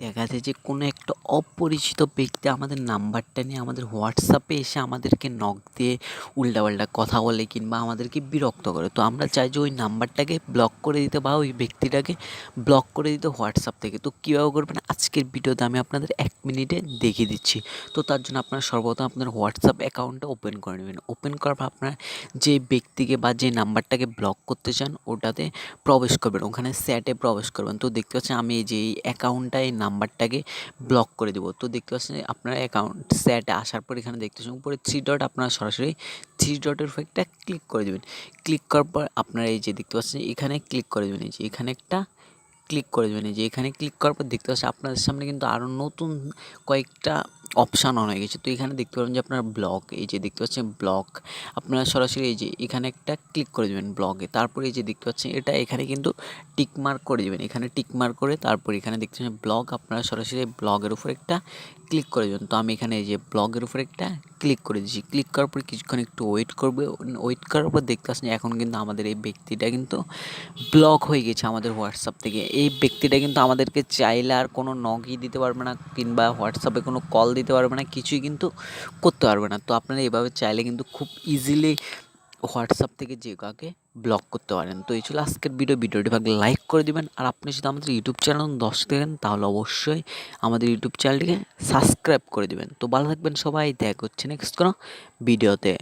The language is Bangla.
দেখা যায় যে কোনো একটা অপরিচিত ব্যক্তি আমাদের নাম্বারটা নিয়ে আমাদের হোয়াটসঅ্যাপে এসে আমাদেরকে নক দিয়ে উল্টাপাল্টা কথা বলে কিংবা আমাদেরকে বিরক্ত করে। তো আমরা চাই যে ওই নাম্বারটাকে ব্লক করে দিতে বা ওই ব্যক্তিটাকে ব্লক করে দিতে হোয়াটসঅ্যাপ থেকে। তো কীভাবে করবেন? আজকের ভিডিওতে আমি আপনাদের এক মিনিটে দেখিয়ে দিচ্ছি। তো তার জন্য আপনারা সর্বপ্রথম আপনার হোয়াটসঅ্যাপ অ্যাকাউন্টটা ওপেন করে নেবেন। ওপেন করার পর আপনার যে ব্যক্তিকে বা যে নাম্বারটাকে ব্লক করতে চান, ওটাতে প্রবেশ করবেন। ওখানে স্যাটে প্রবেশ করবেন। তো দেখতে পাচ্ছেন আমি এই যে এই অ্যাকাউন্টটা নাম্বারটাকে ব্লক করে দেবো। তো দেখতে পাচ্ছেন আপনার অ্যাকাউন্ট স্যাটে আসার পর এখানে দেখতে পাচ্ছেন উপরে থ্রি ডট আপনারা সরাসরি থ্রি ডটের উপর একটা ক্লিক করে দেবেন। ক্লিক করার পর আপনারা এই যে দেখতে পাচ্ছেন এখানে ক্লিক করে দেবেন। এই যে এখানে একটা ক্লিক করে দেবেন। এই যে এখানে ক্লিক করার পর দেখতে পাচ্ছেন আপনাদের সামনে কিন্তু আরও নতুন কয়েকটা অপশান অন হয়ে গেছে তো এখানে দেখতে পারেন যে আপনার ব্লক এই যে দেখতে পাচ্ছেন ব্লক আপনারা সরাসরি এই যে এখানে একটা ক্লিক করে দেবেন ব্লগে তারপরে এই যে দেখতে পাচ্ছেন, এটা এখানে কিন্তু টিকমার্ক করে দেবেন। এখানে টিকমার্ক করে তারপর এখানে দেখতে পাচ্ছেন ব্লগ আপনারা সরাসরি ব্লগের উপর একটা ক্লিক করে দেবেন। তো আমি এখানে এই যে ব্লগের উপর একটা ক্লিক করে দিচ্ছি ক্লিক করার পর কিছুক্ষণ একটু ওয়েট করবে। ওয়েট করার পর দেখতে পাচ্ছেন এখন কিন্তু আমাদের এই ব্যক্তিটা কিন্তু ব্লক হয়ে গেছে আমাদের হোয়াটসঅ্যাপ থেকে। এই ব্যক্তিটা কিন্তু আমাদেরকে চাইলে আর কোনো নকই দিতে পারবে না কিংবা হোয়াটসঅ্যাপে কোনো কল দিতে পারবে না, কিছুই কিন্তু করতে পারবে না। তো আপনারা এভাবে চাইলে কিন্তু খুব ইজিলি হোয়াটসঅ্যাপ থেকে যে কাউকে ব্লক করতে পারেন। তো এই ছিল আজকের ভিডিও ভিডিওটি ভাগে লাইক করে দেবেন। আর আপনি যদি আমাদের ইউটিউব চ্যানেল দশ দেখেন, তাহলে অবশ্যই আমাদের ইউটিউব চ্যানেলটিকে সাবস্ক্রাইব করে দেবেন। তো ভালো থাকবেন সবাই। দেখ হচ্ছে নেক্সট কোনো ভিডিওতে